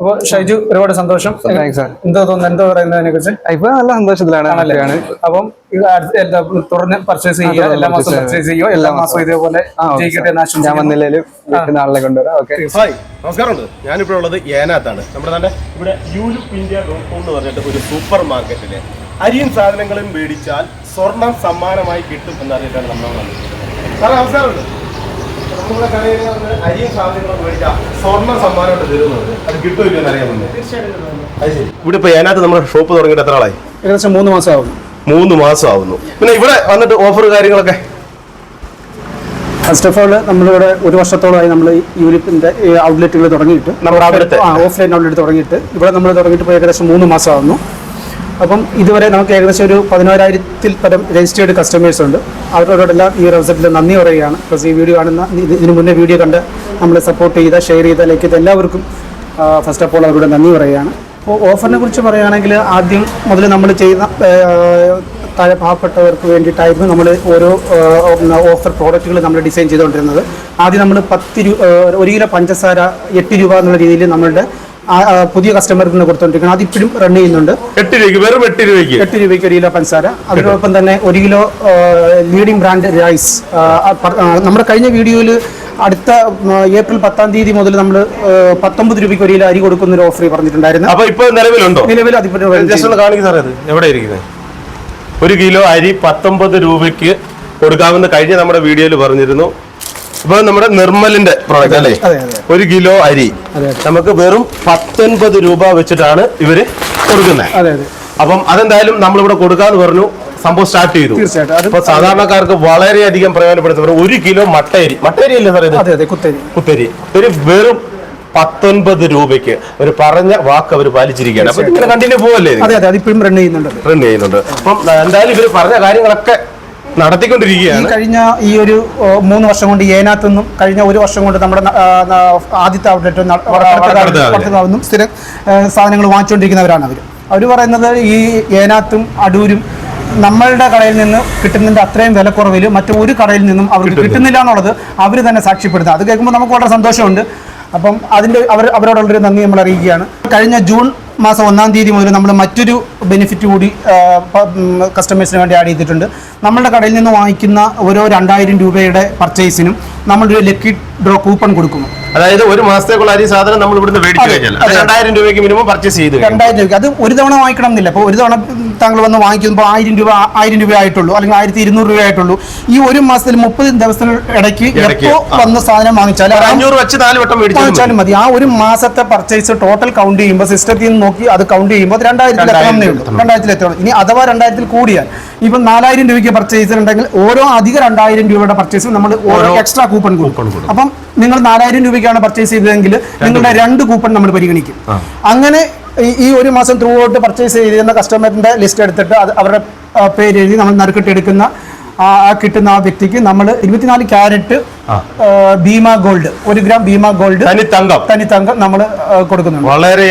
അപ്പൊ ഷൈജു ഒരുപാട് സന്തോഷം. എന്താ തോന്നുന്നു എന്താ പറയുന്നതിനെ കുറിച്ച് ഇപ്പൊ നല്ല സന്തോഷത്തിലാണ് ആണ്. അപ്പം തുടർന്ന് പർച്ചേസ് ചെയ്യുക എല്ലാ മാസവും പർച്ചേസ് ചെയ്യുക എല്ലാ മാസവും ഇതേപോലെ ജയിക്കട്ടെ ഞാൻ വന്നില്ലേലും നാളെ കൊണ്ടുവരാം. ഓക്കെ. ഹായ് നമസ്കാരമുണ്ട്. ഞാനിപ്പോൾ ഉള്ളത് ഏനാത്താണ്. നമ്മുടെ തന്നെ ഇവിടെ യൂലുപ്പ് ഇന്ത്യ ഡോട്ട് കോം എന്ന് പറഞ്ഞിട്ട് ഒരു സൂപ്പർ മാർക്കറ്റിൽ അരിയും സാധനങ്ങളും മേടിച്ചാൽ സ്വർണം സമ്മാനമായി കിട്ടും എന്നറിയിട്ടാണ് നമ്മൾ സാറേ നമസ്കാരമുണ്ട്. നമ്മുടെ കടയിൽ നിന്ന് അരിയും സാധനങ്ങളും സ്വർണ സമ്മാനമായിട്ട് തരുന്നത് അത് കിട്ടുമില്ല എന്നറിയാൻ മുന്നേ ഇവിടെ ഇപ്പൊ അതിനകത്ത് നമ്മുടെ ഷോപ്പ് തുടങ്ങിയിട്ട് എത്ര ആളായി? ഏകദേശം മൂന്ന് മാസം ആവുന്നു മൂന്ന് മാസം ആവുന്നു പിന്നെ ഇവിടെ വന്നിട്ട് ഓഫർ കാര്യങ്ങളൊക്കെ? ഫസ്റ്റ് ഓഫ് ഓൾ നമ്മളിവിടെ ഒരു വർഷത്തോളമായി നമ്മൾ യൂണിറ്റിന്റെ ഔട്ട്ലെറ്റുകൾ തുടങ്ങിയിട്ട്. ഓഫ്ലൈൻ ഔട്ട്ലെറ്റ് തുടങ്ങിയിട്ട്. ഇവിടെ നമ്മൾ തുടങ്ങിയിട്ട് ഇപ്പോൾ ഏകദേശം മൂന്ന് മാസമാകുന്നു. അപ്പം ഇതുവരെ നമുക്ക് ഏകദേശം ഒരു പതിനോരായിരത്തിൽ പരം രജിസ്റ്റേർഡ് കസ്റ്റമേഴ്സ് ഉണ്ട്. അവരോടെല്ലാം ഈ ഒരു അവസരത്തിൽ നന്ദി പറയുകയാണ്. പ്ലസ് ഈ വീഡിയോ കാണുന്ന ഇത് ഇതിനു മുന്നേ വീഡിയോ കണ്ട് നമ്മളെ സപ്പോർട്ട് ചെയ്ത ഷെയർ ചെയ്ത ലൈക്ക് ചെയ്ത എല്ലാവർക്കും ഫസ്റ്റ് ഓഫ് ഓൾ അവരോട് നന്ദി പറയുകയാണ്. അപ്പോൾ ഓഫറിനെ കുറിച്ച് പറയുകയാണെങ്കിൽ ആദ്യം മുതൽ നമ്മൾ ചെയ്യുന്ന താഴെ പാവപ്പെട്ടവർക്ക് വേണ്ടിയിട്ടായിരുന്നു നമ്മൾ ഓരോ ഓഫർ പ്രോഡക്റ്റുകൾ നമ്മൾ ഡിസൈൻ ചെയ്തുകൊണ്ടിരുന്നത്. ആദ്യം നമ്മൾ പത്ത് രൂപ ഒരു കിലോ പഞ്ചസാര എട്ട് രൂപ എന്നുള്ള രീതിയിൽ നമ്മളുടെ പുതിയ കസ്റ്റമർക്ക് കൊടുത്തോണ്ടിരിക്കുന്നത് അതിപ്പോഴും റൺ ചെയ്യുന്നുണ്ട്. എട്ട് രൂപയ്ക്ക് വെറും എട്ട് രൂപയ്ക്ക്? എട്ട് രൂപയ്ക്ക് ഒരു കിലോ പഞ്ചസാര. അതിനോടൊപ്പം തന്നെ ഒരു കിലോ ലീഡിംഗ് ബ്രാൻഡ് റൈസ് നമ്മുടെ കഴിഞ്ഞ വീഡിയോയിൽ അടുത്ത ഏപ്രിൽ പത്താം തീയതി മുതൽ നമ്മൾ പത്തൊമ്പത് രൂപയ്ക്ക് ഒരു കിലോ അരി കൊടുക്കുന്ന ഒരു ഓഫർ പറഞ്ഞിട്ടുണ്ടായിരുന്നു. അപ്പൊ ഇപ്പൊ നിലവിലുണ്ടോ? നിലവിൽ അതിപ്പോ എവിടെ ഇരിക്കുന്നത് ഒരു കിലോ അരി പത്തൊമ്പത് രൂപയ്ക്ക് കൊടുക്കാമെന്ന് കഴിഞ്ഞ നമ്മുടെ വീഡിയോയിൽ പറഞ്ഞിരുന്നു. ഇപ്പൊ നമ്മുടെ നിർമ്മലിന്റെ പ്രോഡക്റ്റ് അല്ലേ. ഒരു കിലോ അരി. നമുക്ക് വെറും പത്തൊൻപത് രൂപ വെച്ചിട്ടാണ് ഇവർ കൊടുക്കുന്നത്. അപ്പം അതെന്തായാലും നമ്മളിവിടെ കൊടുക്കാന്ന് പറഞ്ഞു സംഭവം സ്റ്റാർട്ട് ചെയ്തു. അപ്പൊ സാധാരണക്കാർക്ക് വളരെയധികം പ്രയോജനപ്പെടുത്തുന്ന ഒരു കിലോ മട്ടയരി. മട്ടയരി അല്ലേ സാറേ കുത്തരി. ഒരു വെറും പത്തൊൻപത് രൂപയ്ക്ക് ഒരു പറഞ്ഞ വാക്ക് അവർ പാലിച്ചിരിക്കുകയാണ്. അപ്പൊ ഇങ്ങനെ കണ്ടിന്യൂ പോവല്ലേ അതെ അതെ അത് ഇപ്പോഴും റൺ ചെയ്യുന്നുണ്ട്. റൺ ചെയ്യുന്നുണ്ട്. അപ്പം എന്തായാലും ഇവർ പറഞ്ഞ കാര്യങ്ങളൊക്കെ നടത്തിക്കൊണ്ടിരിക്കുകയാണ്. കഴിഞ്ഞ ഈ ഒരു മൂന്ന് വർഷം കൊണ്ട് ഏനാത്തു നിന്നും കഴിഞ്ഞ ഒരു വർഷം കൊണ്ട് നമ്മുടെ ആദ്യത്തെ ഔട്ട്ലെറ്റ് വടക്കടത്ത് നിന്നും സ്ഥിരം സാധനങ്ങൾ വാങ്ങിച്ചുകൊണ്ടിരിക്കുന്നവരാണ് അവർ അവർ പറയുന്നത് ഈ ഏനാത്തും അടൂരും നമ്മളുടെ കടയിൽ നിന്ന് കിട്ടുന്നതിന്റെ അത്രയും വിലക്കുറവിൽ മറ്റു ഒരു കടയിൽ നിന്നും അവർക്ക് കിട്ടുന്നില്ല. എന്നുള്ളത് അവർ തന്നെ സാക്ഷ്യപ്പെടുത്തുക. അത് കേൾക്കുമ്പോൾ നമുക്ക് വളരെ സന്തോഷമുണ്ട്. അപ്പം അതിന്റെ അവർ അവരോടുള്ളൊരു നന്ദി നമ്മൾ അറിയിക്കുകയാണ്. കഴിഞ്ഞ ജൂൺ മാസം ഒന്നാം തീയതി മുതൽ നമ്മൾ മറ്റൊരു ബെനിഫിറ്റ് കൂടി കസ്റ്റമേഴ്സിന് വേണ്ടി ആഡ് ചെയ്തിട്ടുണ്ട്. നമ്മുടെ കടയിൽ നിന്ന് വാങ്ങിക്കുന്ന ഓരോ രണ്ടായിരം രൂപയുടെ പർച്ചേസിനും നമ്മളൊരു ലക്കി ഡ്രോ കൂപ്പൺ കൊടുക്കുന്നു. അതായത് ഒരു മാസത്തേക്കുള്ള അരി സാധനം നമ്മൾ ഇവിടുന്ന് മേടിച്ചു കഴിഞ്ഞാൽ. രണ്ടായിരം രൂപയ്ക്ക് മിനിമം പർച്ചേസ് ചെയ്ത്. രണ്ടായിരം രൂപയ്ക്ക്. അത് ഒരു തവണ വാങ്ങിക്കണം എന്നില്ല അപ്പോൾ ഒരു തവണ താങ്കൾ വന്ന് വാങ്ങിക്കുമ്പോൾ ആയിരം രൂപ ആയിരം രൂപ ആയിട്ടുള്ളൂ. അല്ലെങ്കിൽ ആയിരത്തി ഇരുന്നൂറ് രൂപ ആയിട്ടുള്ളൂ. ഈ ഒരു മാസത്തിൽ മുപ്പത് ദിവസത്തിന് ഇടയ്ക്ക് എപ്പോൾ എപ്പോ വന്ന് സാധനം വാങ്ങിച്ചാൽ അഞ്ഞൂറ് വെച്ച് നാല് വട്ടം വാങ്ങിച്ചാലും മതി. ആ ഒരു മാസത്തെ പർച്ചേസ് ടോട്ടൽ കൗണ്ട് ചെയ്യുമ്പോൾ സിസ്റ്റത്തിൽ നിന്ന് നോക്കി അത് കൗണ്ട് ചെയ്യുമ്പോൾ രണ്ടായിരത്തിൽ എത്തണമെന്നേ ഉള്ളൂ. രണ്ടായിരത്തിൽ എത്തണം. ഇനി അഥവാ രണ്ടായിരത്തിൽ കൂടിയാൽ. ഇപ്പം നാലായിരം രൂപയ്ക്ക് പർച്ചേസ് ഉണ്ടെങ്കിൽ ഓരോ അധിക രണ്ടായിരം രൂപയുടെ പർച്ചേസും നമ്മൾ ഓരോ എക്സ്ട്രാ കൂപ്പൺ കൊടുക്കും. അപ്പം നിങ്ങൾ നാലായിരം രൂപയ്ക്കാണ് പർച്ചേസ് ചെയ്തതെങ്കിൽ നിങ്ങളുടെ രണ്ട് കൂപ്പൺ നമ്മൾ പരിഗണിക്കും. അങ്ങനെ ഈ- ഒരു മാസം ത്രൂ ഔട്ട് പർച്ചേസ് ചെയ്തിരുന്ന കസ്റ്റമറിന്റെ ലിസ്റ്റ് എടുത്തിട്ട് അത് അവരുടെ പേര് എഴുതി നമ്മൾ നറുക്കിട്ട് എടുക്കുന്ന ആ കിട്ടുന്ന ആ വ്യക്തിക്ക് നമ്മൾ ഇരുപത്തിനാല് ക്യാരറ്റ് ഭീമ ഗോൾഡ്. ഒരു ഗ്രാം ഭീമ ഗോൾഡ് തനി തങ്കം തനി തങ്കം നമ്മൾ കൊടുക്കുന്നുണ്ട് വളരെ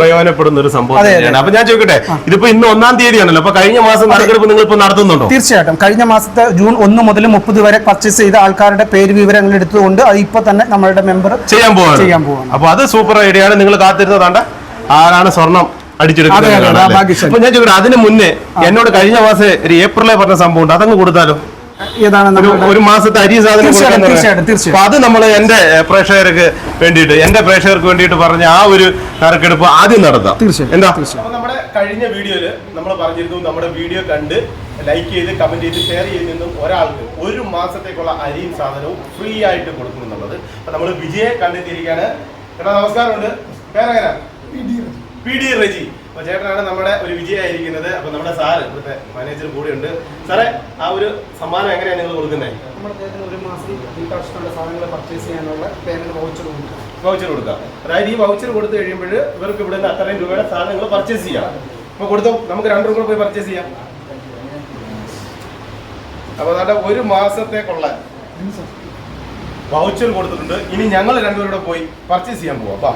പ്രയോജനപ്പെടുന്ന ഒരു സംഭവം. അപ്പൊ ഞാൻ ചോദിക്കട്ടെ ഇതിപ്പോ ഇന്ന് ഒന്നാം തീയതിയാണല്ലോ അപ്പൊ കഴിഞ്ഞ മാസം നറുക്കെടുപ്പ് നിങ്ങൾ ഇപ്പൊ നടത്തുന്നുണ്ടോ? തീർച്ചയായിട്ടും. കഴിഞ്ഞ മാസത്തെ ജൂൺ ഒന്ന് മുതൽ മുപ്പത് വരെ പർച്ചേസ് ചെയ്ത ആൾക്കാരുടെ പേര് വിവരങ്ങൾ എടുത്തുകൊണ്ട് അത് ഇപ്പൊ തന്നെ നമ്മളുടെ മെമ്പർ ചെയ്യാൻ പോവാണ്. ചെയ്യാൻ പോവാണ്. അപ്പൊ അത് സൂപ്പർ ഐഡിയ ആണ്. നിങ്ങൾ കാത്തിരുന്നതാണ്ട്. ആരാണ് സ്വർണം അടിച്ചെടുക്കുന്നത് അതിന് മുന്നേ എന്നോട് കഴിഞ്ഞ മാസം ഒരു ഏപ്രിലെ പറഞ്ഞ സംഭവം ഉണ്ട്. അതങ്ങ് കൊടുത്താലോ? ഒരു ഒരു മാസത്തെ അരി സാധനം അത് നമ്മൾ എന്റെ പ്രേക്ഷകർക്ക് വേണ്ടിയിട്ട് എന്റെ പ്രേക്ഷകർക്ക് വേണ്ടിയിട്ട് പറഞ്ഞ ആ ഒരു നറുക്കെടുപ്പ് ആദ്യം നടത്താം. തീർച്ചയായും, എന്താ? നമ്മുടെ കഴിഞ്ഞ വീഡിയോയിൽ നമ്മൾ പറഞ്ഞിരുന്നു നമ്മുടെ വീഡിയോ കണ്ട് ലൈക്ക് ചെയ്ത് കമന്റ് ചെയ്ത് ഷെയർ ചെയ്ത് നിന്നും ഒരാൾക്ക് ഒരു മാസത്തേക്കുള്ള അരിയും സാധനവും ഫ്രീ ആയിട്ട് കൊടുക്കും എന്നുള്ളത്. അപ്പൊ നമ്മൾ വിജയെ കണ്ടെത്തിയിരിക്കുകയാണ്. ചേട്ടാ നമസ്കാരമുണ്ട്. പേരെങ്ങനെ? P D Reji. അപ്പൊ ചേട്ടനാണ് നമ്മുടെ ഒരു വിജയമായിരിക്കുന്നത് അപ്പൊ നമ്മുടെ സാറ് ഇവിടുത്തെ മാനേജർ കൂടെയുണ്ട്. സാറേ ആ ഒരു സമ്മാനം എങ്ങനെയാണ് നിങ്ങൾ കൊടുക്കുന്നത് ഒരു മാസം സാധനങ്ങൾ പർച്ചേസ് ചെയ്യാനുള്ള പേയ്മെന്റ് വൗച്ചർ കൊടുക്കുക വൗച്ചർ കൊടുക്കാം. അതായത് ഈ വൗച്ചർ കൊടുത്തു കഴിയുമ്പോൾ ഇവർക്ക് ഇവിടെ നിന്ന് അത്രയും രൂപയുടെ സാധനങ്ങൾ പർച്ചേസ് ചെയ്യാം. അപ്പൊ കൊടുത്തോ? നമുക്ക് രണ്ടു രൂപ പോയി പർച്ചേസ് ചെയ്യാം. അപ്പൊ അതാണ്ട് ഒരു മാസത്തേക്കുള്ള വൗച്ചർ കൊടുത്തിട്ടുണ്ട്. ഇനി ഞങ്ങൾ രണ്ടുപേരുടെ പോയി പർച്ചേസ് ചെയ്യാൻ പോവാം. അപ്പൊ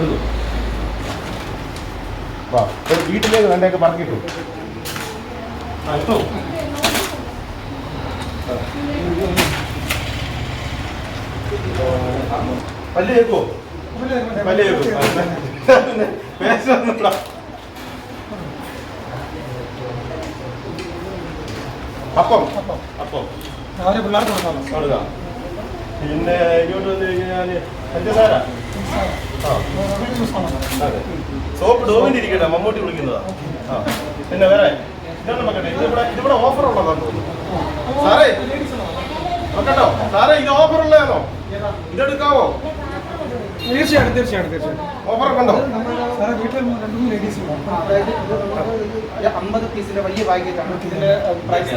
എടുത്തു? വാ ഒരു വീട്ടിലേക്ക് വേണ്ടയൊക്കെ പറഞ്ഞിട്ടു പല്ല് കേൾക്കോ പിന്നെ. അപ്പം അപ്പം. പിള്ളേർക്ക് കൊടുക്കാം. ഇങ്ങോട്ട് വന്നു കഴിഞ്ഞാൽ പഞ്ചസാര അതെ. സോപ്പ് ഇരിക്കട്ടെ മമ്മൂട്ടി വിളിക്കുന്നതാ. പിന്നെ വേറെ ഇതാണ് മക്കട്ടെ ഇതിവിടെ ഇതിവിടെ ഓഫർ ഉള്ളതാന്ന് തോന്നുന്നു. സാറേ നോക്കട്ടോ സാറേ ഇത് ഓഫർ ഉള്ളതാണോ? ഇതെടുക്കാവോ? തീർച്ചയായിട്ടും തീർച്ചയായിട്ടും തീർച്ചയായിട്ടും. ഓഫർ ഒക്കെ ഉണ്ടോ? സാറേ വീട്ടിൽ രണ്ട് മൂന്ന് ലേഡീസ് അതായത് ഇത് അമ്പത് പീസിന്റെ വലിയ പ്രൈസ്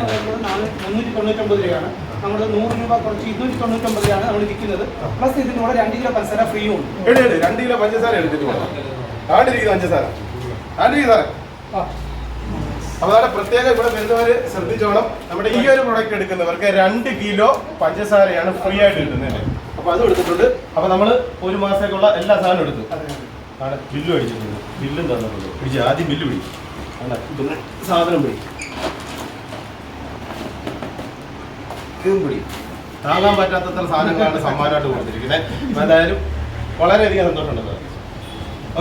മുന്നൂറ്റി തൊണ്ണൂറ്റൊമ്പത് രൂപയാണ്. നമ്മൾ നൂറ് രൂപ കുറച്ച് ഇരുന്നൂറ്റി തൊണ്ണൂറ്റൊമ്പത് രൂപയാണ് നമ്മൾ വിൽക്കുന്നത് പ്ലസ് രണ്ട് കിലോ പഞ്ചസാര ഉണ്ട്. രണ്ട് കിലോ പഞ്ചസാര എടുത്തിട്ട് ആണ്ടിരിക്കുന്ന പഞ്ചസാര. ആണ്ടിരിക്കുന്ന സാറേ. അപ്പൊ അതാണ് പ്രത്യേകം ഇവിടെ വരുന്നവര് ശ്രദ്ധിച്ചോണം. നമ്മുടെ ഈ ഒരു പ്രൊഡക്റ്റ് എടുക്കുന്നവർക്ക് രണ്ട് കിലോ പഞ്ചസാരയാണ് ഫ്രീ ആയിട്ട് കിട്ടുന്നത്. അപ്പൊ അതും എടുത്തിട്ടുണ്ട്. അപ്പൊ നമ്മൾ ഒരു മാസത്തേക്കുള്ള എല്ലാ സാധനവും എടുത്തു. ആണ് ബില്ലും അടിച്ചിട്ടുണ്ട് ബില്ലും തന്നിട്ടുണ്ട്. പിടിച്ച് ആദ്യം ബില്ല് പിടി ആണ് പിന്നെ സാധനം പിടി. ഇതും പിടി. താങ്ങാൻ പറ്റാത്തത്ര സാധനങ്ങളാണ് സമ്മാനമായിട്ട് കൊടുത്തിരിക്കുന്നത്. എന്തായാലും വളരെയധികം സന്തോഷമുണ്ട്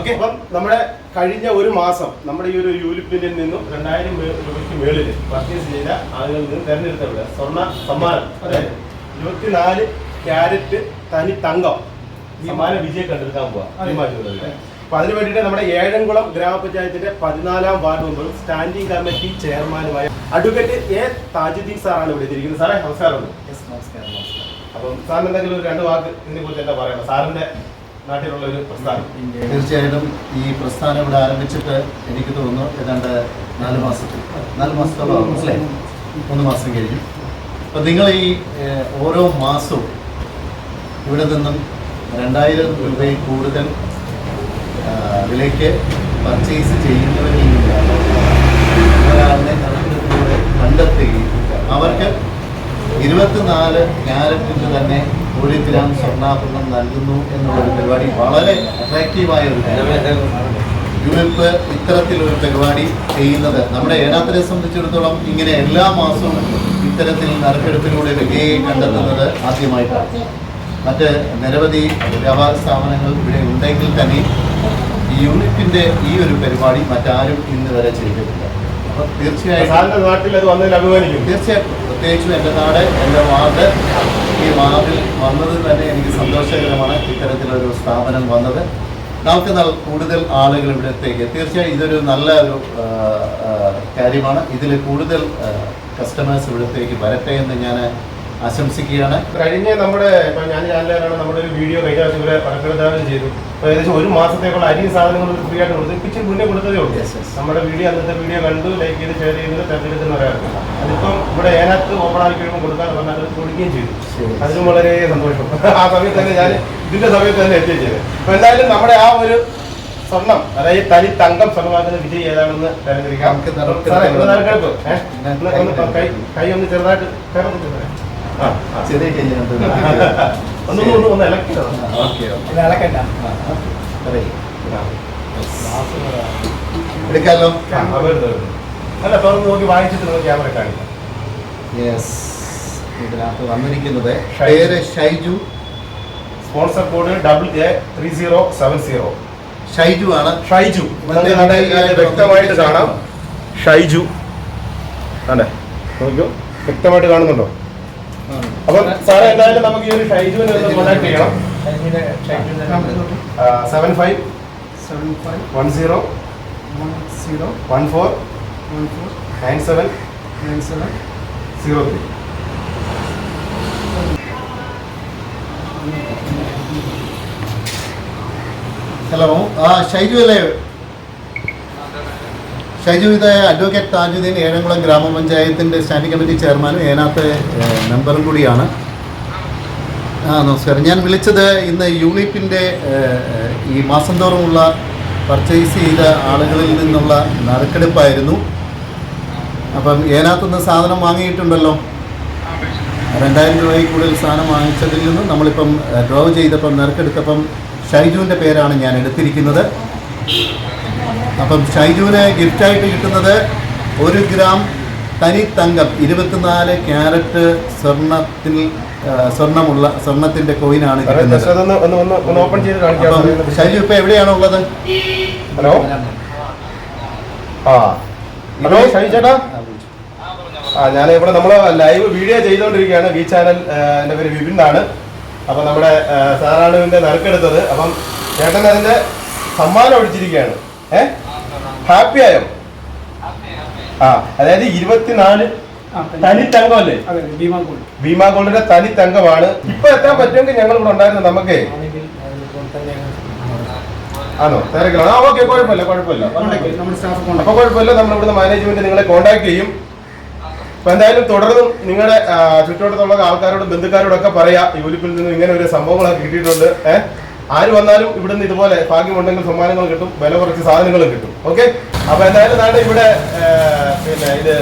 ഓക്കെ അപ്പം നമ്മുടെ കഴിഞ്ഞ ഒരു മാസം നമ്മുടെ ഈ ഒരു യൂലിപ്പിനിൽ നിന്നും രണ്ടായിരം രൂപയ്ക്ക് മേളിൽ പർച്ചേസ് ചെയ്ത ആളുകളിൽ നിന്ന് തിരഞ്ഞെടുത്തവിടെ സ്വർണ സമ്മാനം. അതായത് ഇരുപത്തിനാല് ക്യാരറ്റ് തനി തങ്കം. ഈ മാന വിജയ കണ്ടെടുക്കാൻ പോവാം. അപ്പൊ അതിനു വേണ്ടിയിട്ട് നമ്മുടെ ഏഴംകുളം ഗ്രാമപഞ്ചായത്തിന്റെ പതിനാലാം വാർഡ് മെമ്പറും സ്റ്റാൻഡിംഗ് കമ്മിറ്റി ചെയർമാനുമായ അഡ്വക്കേറ്റ് എ താജുദ്ദീൻ സാറാണ് ഇവിടെ എത്തിയിരിക്കുന്നത്. സാറേ നമസ്കാരമുണ്ട് അപ്പം സാറിന് എന്തെങ്കിലും ഒരു രണ്ട് വാക്ക് ഇതിനെ കുറിച്ച് എന്താ പറയണം സാറിന്റെ നാട്ടിലുള്ള ഒരു പ്രസ്ഥാനം. തീർച്ചയായിട്ടും ഈ പ്രസ്ഥാനം ഇവിടെ ആരംഭിച്ചിട്ട് എനിക്ക് തോന്നുന്നു ഏതാണ്ട് നാല് മാസത്തിൽ. നാല് മാസത്തോളം മനസ്സിലായി മൂന്ന് മാസം കഴിഞ്ഞു. അപ്പം നിങ്ങൾ ഈ ഓരോ മാസവും ഇവിടെ നിന്നും രണ്ടായിരം രൂപയിൽ കൂടുതൽ വിലയ്ക്ക് പർച്ചേസ് ചെയ്യുന്നവരിൽ നിന്നാണ് ഒരാളിനെ നറുക്കെടുപ്പിലൂടെ കണ്ടെത്തുകയും അവർക്ക് ഇരുപത്തിനാല് ക്യാരറ്റിന്റെ തന്നെ ഒരു ഗ്രാം സ്വർണാഭരണം നൽകുന്നു എന്നുള്ളൊരു പരിപാടി വളരെ അട്രാക്റ്റീവായ ഒരു കാര്യമാണ് ഇത്തരത്തിലൊരു പരിപാടി ചെയ്യുന്നത്. നമ്മുടെ ഏനാത്തിനെ സംബന്ധിച്ചിടത്തോളം ഇങ്ങനെ എല്ലാ മാസവും ഇത്തരത്തിൽ നറുക്കെടുപ്പിലൂടെ വിജയെ കണ്ടെത്തുന്നത് ആദ്യമായിട്ടാണ്. മറ്റ് നിരവധി വ്യാപാര സ്ഥാപനങ്ങൾ ഇവിടെ ഉണ്ടെങ്കിൽ തന്നെ ഈ യൂണിറ്റിന്റെ ഈ ഒരു പരിപാടി മറ്റാരും ഇന്ന് വരെ ചെയ്തിട്ടില്ല. അപ്പോൾ തീർച്ചയായിട്ടും തീർച്ചയായിട്ടും പ്രത്യേകിച്ചും എന്റെ നാട് എന്റെ വാർഡ് ഈ വാർഡിൽ വന്നത് തന്നെ എനിക്ക് സന്തോഷകരമാണ്. ഇത്തരത്തിലൊരു സ്ഥാപനം വന്നത്. നമുക്ക് കൂടുതൽ ആളുകൾ ഇവിടത്തേക്ക് തീർച്ചയായും ഇതൊരു നല്ല ഒരു കാര്യമാണ്. ഇതിൽ കൂടുതൽ കസ്റ്റമേഴ്സ് ഇവിടത്തേക്ക് വരട്ടെ എന്ന് ഞാൻ ആശംസിക്കുകയാണ്. കഴിഞ്ഞ നമ്മുടെ ഇപ്പൊ ഞാൻ ചാനലിലാണ് നമ്മുടെ ഒരു വീഡിയോ കഴിഞ്ഞ ആഴ്ച ഇവരെ പണക്കെടുത്താനും ചെയ്തു. അപ്പോൾ ഏകദേശം ഒരു മാസത്തേക്കുള്ള അരി സാധനങ്ങൾ ഫ്രീ ആയിട്ട് കൊടുത്തു. ഇച്ചിരി മുന്നേ കൊടുത്തതേ ഉള്ളൂ. നമ്മുടെ വീഡിയോ അന്നത്തെ വീഡിയോ കണ്ടു ലൈക്ക് ചെയ്ത് ഷെയർ ചെയ്ത് തെരഞ്ഞെടുക്കുന്ന തെരഞ്ഞെടുക്കുന്നവരായിരുന്നു അതിപ്പം ഇവിടെ ഏനകത്ത് ഓപ്പൺ ആക്കി കഴിയുമ്പോൾ കൊടുക്കാൻ പറഞ്ഞാൽ അത് കൊടുക്കുകയും ചെയ്തു. അതിനും വളരെ സന്തോഷം. ആ സമയത്ത് തന്നെ ഞാൻ ഇതിന്റെ സമയത്ത് തന്നെ എത്തുകയും ചെയ്തു. അപ്പൊ എന്തായാലും നമ്മുടെ ആ ഒരു സ്വർണം അതായത് തനി തങ്കം സ്വർണമാക്കുന്ന വിജയ് ഏതാണെന്ന് തെരഞ്ഞെടുക്കാം. നറുക്കെടുപ്പ് ഒന്ന് ഒന്ന് കൈ കൈ ഒന്ന് ചെറുതായിട്ട്. ചെറിയ എടുക്കാമല്ലോ. അല്ല തുറന്ന് നോക്കി വായിച്ചിട്ട് നിങ്ങൾ ക്യാമറ കാണിക്കാം. യെസ് ഇതിനകത്ത് വന്നിരിക്കുന്നത് പേര് Shaiju. Sponsor code double A three zero seven zero Shaiju ആണ്. ഷൈജു. വ്യക്തമായിട്ട് കാണാം. ഷൈജു. അതെ നോക്കൂ വ്യക്തമായിട്ട് കാണുന്നുണ്ടോ? അപ്പം സാറേ എന്തായാലും നമുക്ക് ഈ ഒരു ഷൈജുവിനെ ഒന്ന് കോൺടാക്ട് ചെയ്യണം. Seven five seven five one zero one zero one four one four nine seven nine seven zero three hello ആ ഷൈജു അല്ലേ? ഷൈജു അഡ്വക്കേറ്റ് താജുദ്ദീൻ ഏഴംകുളം ഗ്രാമപഞ്ചായത്തിന്റെ സ്റ്റാൻഡിംഗ് കമ്മിറ്റി ചെയർമാനും ഏനാത്ത് മെമ്പറും കൂടിയാണ്. ആ നമസ്കാരം. ഞാൻ വിളിച്ചത് ഇന്ന് യൂണിപ്പിന്റെ ഈ മാസം തോറുമുള്ള പർച്ചേസ് ചെയ്ത ആളുകളിൽ നിന്നുള്ള നറുക്കെടുപ്പായിരുന്നു. അപ്പം ഏനാത്തുനിന്ന് സാധനം വാങ്ങിയിട്ടുണ്ടല്ലോ. രണ്ടായിരം രൂപയിൽ കൂടുതൽ സാധനം വാങ്ങിച്ചതിൽ നിന്ന് നമ്മളിപ്പം ഡ്രോ ചെയ്തപ്പം നറുക്കെടുത്തപ്പം ഷൈജുവിന്റെ പേരാണ് ഞാൻ എടുത്തിരിക്കുന്നത്. അപ്പം ഷൈജുവിന് ഗിഫ്റ്റായിട്ട് കിട്ടുന്നത് ഒരു ഗ്രാം തനി തങ്കം ഇരുപത്തിനാല് ക്യാരറ്റ് സ്വർണത്തിൽ സ്വർണമുള്ള സ്വർണമുള്ള സ്വർണത്തിന്റെ കോയിനാണ് ഷൈജു ഇപ്പൊ എവിടെയാണ് ഉള്ളത്? ഹലോ? ആ. ഹലോ ചേട്ടാ? ആ ഞാൻ ഇവിടെ നമ്മൾ ലൈവ് വീഡിയോ ചെയ്തുകൊണ്ടിരിക്കുകയാണ്. വി ചാനൽ എന്റെ പേര് വിപിൻ ആണ് അപ്പം നമ്മുടെ സാറാണുവിന്റെ നറുക്കെടുത്തത്. അപ്പം ചേട്ടൻ അതിന്റെ സമ്മാനം ഒഴിച്ചിരിക്കുകയാണ്. ഏ? ഹാപ്പി ആയോ? ആ അതായത് ഇരുപത്തിനാല് തനി- തങ്കമല്ലേ? അതെ ഭീമാ ഗോൾഡ്. ഗോൾഡിന്റെ തനി തങ്കമാണ്. ഇപ്പൊ എത്താൻ പറ്റുമെങ്കിൽ ഞങ്ങൾ ഇവിടെ ഉണ്ടായിരുന്നു നമുക്ക് ആണോ? തിരക്കിലാണ്. ആ ഓക്കെ കുഴപ്പമില്ല കുഴപ്പമില്ല. അപ്പൊ കുഴപ്പമില്ല നമ്മൾ ഇവിടുന്ന് മാനേജ്മെന്റ് നിങ്ങളെ കോൺടാക്ട് ചെയ്യും. അപ്പൊ എന്തായാലും തുടർന്നും നിങ്ങളുടെ ചുറ്റുവട്ടത്തുള്ള ആൾക്കാരോടും ബന്ധുക്കാരോടൊക്കെ പറയാ. യൂലിപ്പിൽ നിന്ന് ഇങ്ങനെ ഒരു സംഭവങ്ങളൊക്കെ കിട്ടിയിട്ടുണ്ട്. ഏഹ് ആര് വന്നാലും ഇവിടുന്ന് ഇതുപോലെ ഭാഗ്യമുണ്ടെങ്കിൽ സമ്മാനങ്ങൾ കിട്ടും വില കുറച്ച് സാധനങ്ങളും കിട്ടും. ഓക്കെ അപ്പൊ എന്തായാലും നാളെ ഇവിടെ പിന്നെ ഇത്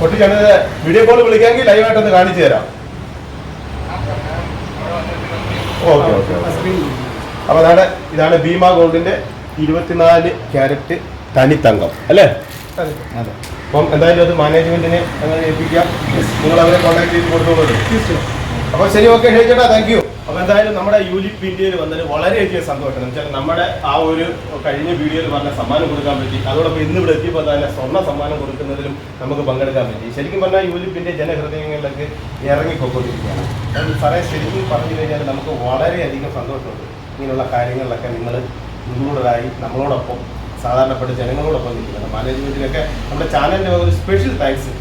പൊട്ടിച്ചാണ് വീഡിയോ കോൾ വിളിക്കാമെങ്കിൽ ലൈവായിട്ടൊന്ന് കാണിച്ചു തരാം. ഓക്കെ ഓക്കെ അപ്പൊ അതാണ് ഇതാണ് ഭീമ ഗോൾഡിന്റെ ഇരുപത്തിനാല് ക്യാരറ്റ് തനിത്തങ്കം അല്ലേ? അതെ. അപ്പം എന്തായാലും അത് മാനേജ്മെന്റിനെ അങ്ങനെ ഏൽപ്പിക്കാം. നിങ്ങൾ അവരെ കോൺടാക്ട് ചെയ്ത് കൊടുത്തോളൂ. തീർച്ചയായും അപ്പൊ ശരി ഓക്കെ ചേട്ടാ. താങ്ക് യു അപ്പൊ എന്തായാലും നമ്മുടെ യൂലിപ്പ് ഇന്ത്യയിൽ വന്നതിന് വളരെയധികം സന്തോഷം. എന്ന് വെച്ചാൽ നമ്മുടെ ആ ഒരു കഴിഞ്ഞ വീഡിയോയിൽ പറഞ്ഞ സമ്മാനം കൊടുക്കാൻ പറ്റി. അതോടൊപ്പം ഇന്ന് ഇവിടെ എത്തിയപ്പോൾ തന്നെ സ്വർണ സമ്മാനം കൊടുക്കുന്നതിലും നമുക്ക് പങ്കെടുക്കാൻ പറ്റി. ശരിക്കും പറഞ്ഞാൽ യൂലിപ്പിന്റെ ജനഹൃദയങ്ങളിലേക്ക് ഇറങ്ങിക്കൊണ്ടിരിക്കുകയാണ് അത് സാറേ ശരിക്കും പറഞ്ഞു കഴിഞ്ഞാൽ നമുക്ക് വളരെയധികം സന്തോഷമുണ്ട്. ഇങ്ങനെയുള്ള കാര്യങ്ങളിലൊക്കെ നിങ്ങൾ നിങ്ങളോടായി നമ്മളോടൊപ്പം സാധാരണപ്പെട്ട ജനങ്ങളോടൊപ്പം നിൽക്കുന്നത്. മാനേജ്മെന്റിനൊക്കെ നമ്മുടെ ചാനലിന്റെ ഒരു സ്പെഷ്യൽ താങ്ക്സ്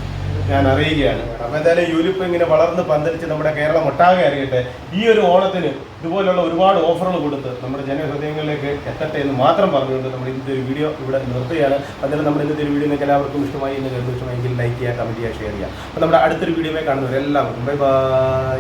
ഞാൻ അറിയുകയാണ് അപ്പൊ എന്തായാലും യൂലിപ്പ് ഇങ്ങനെ വളർന്ന് പന്തലിച്ച് നമ്മുടെ കേരളം ഒട്ടാകെ അറിയട്ടെ ഈ ഒരു ഓണത്തിന് ഇതുപോലുള്ള ഒരുപാട് ഓഫറുകൾ കൊടുത്ത് നമ്മുടെ ജനഹൃദയങ്ങളിലേക്ക് എത്തട്ടെ എന്ന് മാത്രം പറഞ്ഞുകൊണ്ട് നമ്മുടെ ഇന്നത്തെ ഒരു വീഡിയോ ഇവിടെ നിർത്തുകയാണ്. അതിൽ നമ്മുടെ ഇന്നത്തെ ഒരു വീഡിയോ നിങ്ങൾക്ക് എല്ലാവർക്കും ഇഷ്ടമായി എന്ന് കരുതുന്നു. ഇഷ്ടമായെങ്കിൽ ലൈക്ക് ചെയ്യുക കമന്റ് ചെയ്യുക ഷെയർ ചെയ്യുക. അപ്പോൾ നമ്മുടെ അടുത്തൊരു വീഡിയോയിൽ കാണുന്നവരെല്ലാവർക്കും. Bye bye